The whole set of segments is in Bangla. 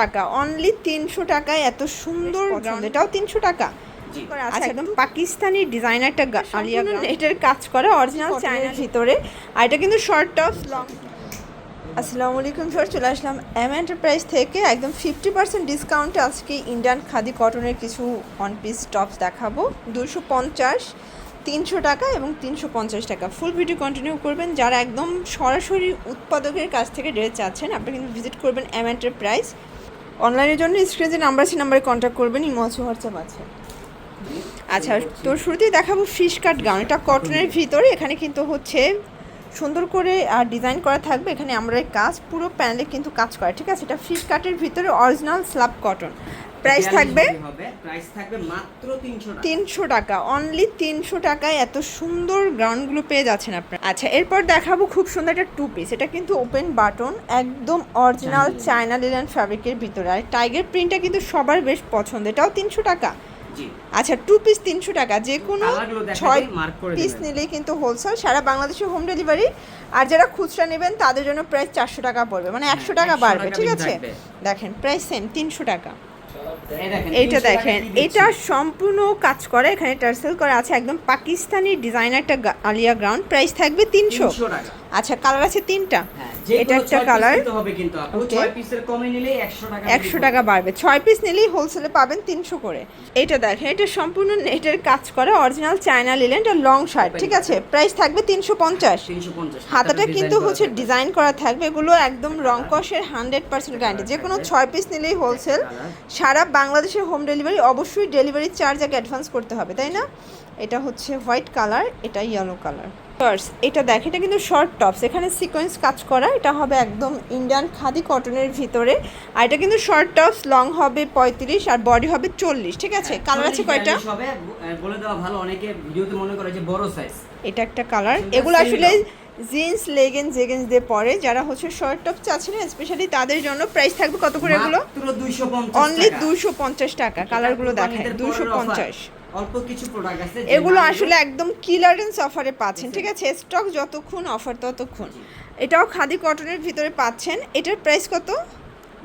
টাকা অনলি তিনশো টাকায় এত সুন্দর এটাও তিনশো টাকা। জি। একদম পাকিস্তানি ডিজাইন একটা আলিয়া এটার কাজ করা অরিজিনাল চায়নার ভিতরে। আর এটা কিন্তু শর্ট টপ লং আসসালামু আলাইকুম স্যার চলে আসলাম এম এন্টারপ্রাইজ থেকে। একদম ফিফটি পার্সেন্ট ডিসকাউন্টে আজকে ইন্ডিয়ান খাদি কটনের কিছু ওয়ান পিস টপস দেখাবো। দুশো পঞ্চাশ তিনশো টাকা এবং তিনশো পঞ্চাশ টাকা। ফুল ভিডিও কন্টিনিউ করবেন। যারা একদম সরাসরি উৎপাদকের কাছ থেকে ড্রেস চাচ্ছেন আপনি কিন্তু ভিজিট করবেন এম এন্টারপ্রাইজ অনলাইনের জন্য স্ক্রিনে যে নাম্বার আছে নাম্বারে কন্ট্যাক্ট করবেন, ইমো আছে হোয়াটসঅ্যাপ আছে। আচ্ছা তো শুরুতেই দেখাবো ফিশ কাট গাউন এটা কটনের ভিতরে, এখানে কিন্তু হচ্ছে সুন্দর করে আর ডিজাইন করা থাকবে। এখানে আমরা কাজ, পুরো প্যানেলে কিন্তু কাজ করা। ঠিক আছে? এটা ফিশ কাটের ভিতরে অরিজিনাল স্ল্যাব কটন প্রাইস থাকবে? প্রাইস থাকবে মাত্র 300 টাকা। তিনশো টাকা। অনলি তিনশো টাকায় এত সুন্দর গ্রাউন্ডগুলো পেয়ে যাচ্ছেন আপনারা। আচ্ছা এরপর দেখাবো খুব সুন্দর একটা টু পিস এটা কিন্তু ওপেন বাটন একদম অরিজিনাল চায়না লিলেন ফ্যাব্রিকের ভিতরে। আর টাইগার প্রিন্টটা কিন্তু সবার বেশ পছন্দ। এটাও তিনশো টাকা। আচ্ছা টু পিস তিনশো টাকা। যে কোনো ছয় পিস। নিলেই কিন্তু হোলসেল সারা বাংলাদেশে হোম ডেলিভারি আর যারা খুচরা নেবেন তাদের জন্য প্রাইস চারশো টাকা পড়বে। মানে একশো টাকা বাড়বে ঠিক আছে? দেখেন প্রাইস সেম তিনশো টাকা। এই দেখেন এইটা 300 টাকা দেখেন কি দিচ্ছি? এটা সম্পূর্ণ কাজ করে এখানে টার্সেল করা আছে একদম পাকিস্তানি ডিজাইনার একটা আলিয়া গ্রাউন্ড প্রাইস থাকবে তিনশো। আচ্ছা কালার আছে তিনটা। হ্যাঁ এটা একটা কালার নিতে হবে কিন্তু আপু Okay. 6 পিসের কমে নিলে 100 টাকা একশো টাকা বাড়বে। ছয় পিস নিলেই হোলসেলে পাবেন তিনশো করে। এটা দেখেন এটা সম্পূর্ণ নেটের কাজ করা অরিজিনাল চায়না লিলেন এটা লং শার্ট ঠিক আছে? প্রাইস থাকবে তিনশো পঞ্চাশ। হাতাটা কিন্তু হচ্ছে ডিজাইন করা থাকবে এগুলো একদম রং কষের হান্ড্রেড পার্সেন্ট গ্যারান্টি যে কোনো ছয় পিস নিলেই হোলসেল সারা বাংলাদেশের হোম ডেলিভারি অবশ্যই ডেলিভারি চার্জ আগে অ্যাডভান্স করতে হবে, তাই না? এটা হচ্ছে হোয়াইট কালার এটা ইয়েলো কালার ফার্স এটা দেখ এটা কিন্তু শর্ট টপস এখানে সিকোয়েন্স কাজ করা এটা হবে একদম ইন্ডিয়ান খাদি কটনের ভিতরে। আর এটা কিন্তু শর্ট টপস লং হবে পঁয়ত্রিশ আর বডি হবে চল্লিশ ঠিক আছে? কালার আছে কয়টা? বলে দেওয়া ভালো অনেকে ভিডিওতে মনে করে যে বড় সাইজ এটা একটা কালার এগুলো আসলে জিন্স লেগেন্স জেগেন্স দিয়ে পরে। যারা হচ্ছে শর্ট টপ না স্পেশালি তাদের জন্য প্রাইস থাকবে কত করে এগুলো? মাত্র 250 অনলি দুশো পঞ্চাশ টাকা। কালারগুলো দেখায় দুশো পঞ্চাশ। অল্প কিছু প্রোডাক্ট আছে এগুলো আসলে একদম কিলারেন্স অফারে পাচ্ছেন ঠিক আছে? স্টক যতক্ষণ অফার ততক্ষণ। এটাও খাদি কটনের ভিতরে পাচ্ছেন। এটার প্রাইস কত?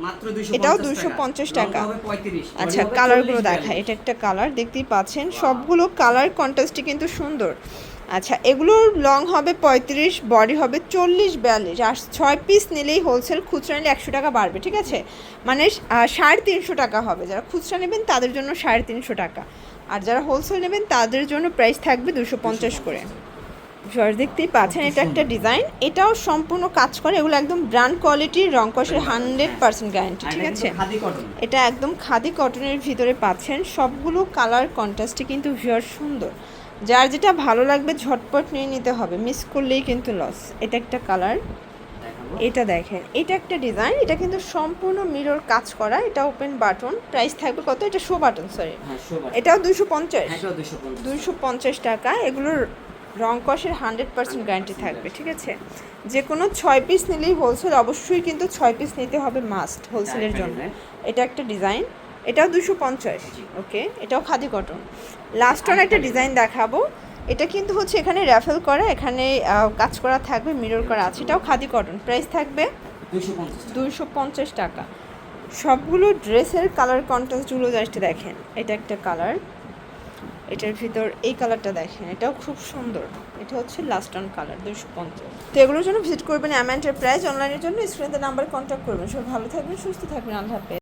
মাত্র এটাও। 250 লং টাকা। আচ্ছা কালারগুলো 40 দেখায় এটা একটা কালার দেখতেই পাচ্ছেন। সবগুলো কালার কন্ট্রাস্টই কিন্তু সুন্দর। আচ্ছা এগুলোর লং হবে পঁয়ত্রিশ বডি হবে চল্লিশ বিয়াল্লিশ। আর ছয় পিস নিলেই হোলসেল খুচরা নিলে একশো টাকা বাড়বে ঠিক আছে? মানে সাড়ে তিনশো টাকা হবে। যারা খুচরা নেবেন তাদের জন্য সাড়ে তিনশো টাকা। আর যারা হোলসেল নেবেন তাদের জন্য প্রাইস থাকবে দুশো পঞ্চাশ করে। জর্জ দেখতেই পাচ্ছেন এটা একটা ডিজাইন এটাও সম্পূর্ণ কাজ করে এগুলো একদম ব্র্যান্ড কোয়ালিটির রং কষের হান্ড্রেড পার্সেন্ট গ্যারান্টি ঠিক আছে? এটা একদম খাদি কটনের ভিতরে পাচ্ছেন। সবগুলো কালার কন্ট্রাস্টে কিন্তু ভিউয়ার সুন্দর। যার যেটা ভালো লাগবে ঝটপট নিয়ে নিতে হবে। মিস করলেই কিন্তু লস এটা একটা কালার এটা দেখেন এটা একটা ডিজাইন এটা কিন্তু সম্পূর্ণ মিরর কাজ করা এটা ওপেন বাটন প্রাইস থাকবে কত? এটা শো বাটন সরি হ্যাঁ এটাও দুশো পঞ্চাশ। দুশো 250 দুইশো পঞ্চাশ। টাকা এগুলোর রং কষের হান্ড্রেড পার্সেন্ট গ্যারান্টি থাকবে ঠিক আছে? যে কোনো ছয় পিস নিলেই হোলসেল অবশ্যই কিন্তু ছয় পিস নিতে হবে মাস্ট হোলসেলের জন্য। এটা একটা ডিজাইন এটাও দুশো পঞ্চাশ। ওকে এটাও খাদি কটন লাস্ট অন একটা ডিজাইন দেখাবো। এটা কিন্তু হচ্ছে এখানে র্যাফেল করা এখানে কাজ করা থাকবে মিরর করা আছে। এটাও খাদি কটন প্রাইস থাকবে 250 টাকা। দুইশো পঞ্চাশ টাকা। সবগুলো ড্রেসের কালার কন্ট্রাস্টগুলো জাস্ট দেখেন এটা একটা কালার এটার ভিতর এই কালারটা দেখেন এটাও খুব সুন্দর। এটা হচ্ছে লাস্ট অন কালার দুশো পঞ্চাশ। তো এগুলোর জন্য ভিজিট করবেন অ্যাম এন্টারপ্রাইজ অনলাইনের জন্য স্ক্রিনে নাম্বার কন্ট্যাক্ট করবেন। সব ভালো থাকবেন সুস্থ থাকবেন আল্লাহ হাফেজ।